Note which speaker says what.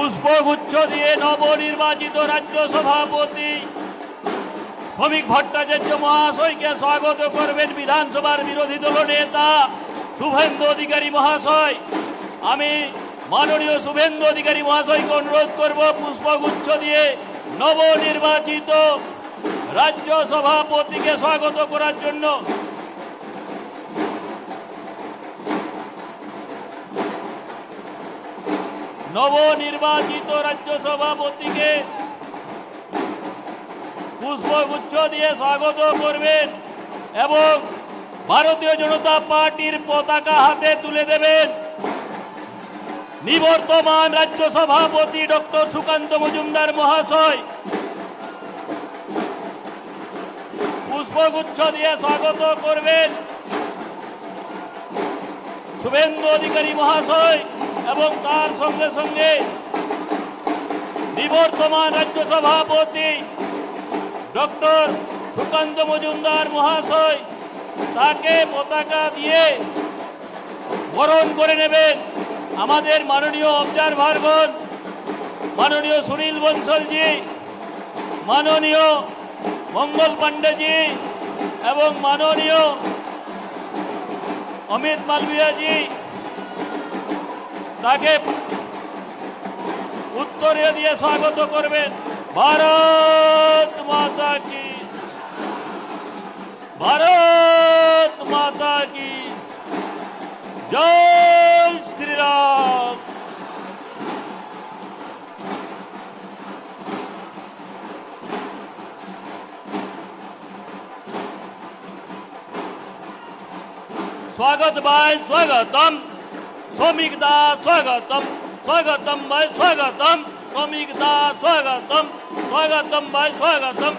Speaker 1: পুষ্পগুচ্ছ দিয়ে নবনির্বাচিত রাজ্য সভাপতি শ্রমিক ভট্টাচার্য মহাশয়কে স্বাগত করবেন বিধানসভার বিরোধী দল নেতা শুভেন্দু অধিকারী মহাশয়। আমি মাননীয় শুভেন্দু অধিকারী মহাশয়কে অনুরোধ করব পুষ্পগুচ্ছ দিয়ে নবনির্বাচিত রাজ্য সভাপতিকে স্বাগত করার জন্য। নবনির্বাচিত রাজ্য সভাপতিকে পুষ্পগুচ্ছ দিয়ে স্বাগত করবেন এবং ভারতীয় জনতা পার্টির পতাকা হাতে তুলে দেবেন নিবর্তমান রাজ্য সভাপতি ডক্টর সুকান্ত মজুমদার মহাশয়। পুষ্পগুচ্ছ দিয়ে স্বাগত করবেন। শুভেন্দু অধিকারী মহাশয়। এবং তার সঙ্গে সঙ্গে নিবর্তমান রাজ্য সভাপতি ডক্টর সুকান্ত মজুমদার মহাশয় তাকে পতাকা দিয়ে বরণ করে নেবেন আমাদের মাননীয় অবজারভারগণ মাননীয় সুনীল বনসলজি মাননীয় মঙ্গল পাণ্ডেজি এবং মাননীয় অমিত মালভিয়াজি তাকে উত্তরে দিয়ে স্বাগত করবেন ভারত মাতা কি ভারত মাতা কি জয় শ্রীরাম स्वागत बाय स्वागतम స్వమిగదా స్వాగతం స్వాగతం మై స్వాగతం స్వమిగదా స్వాగతం స్వాగతం మై స్వాగతం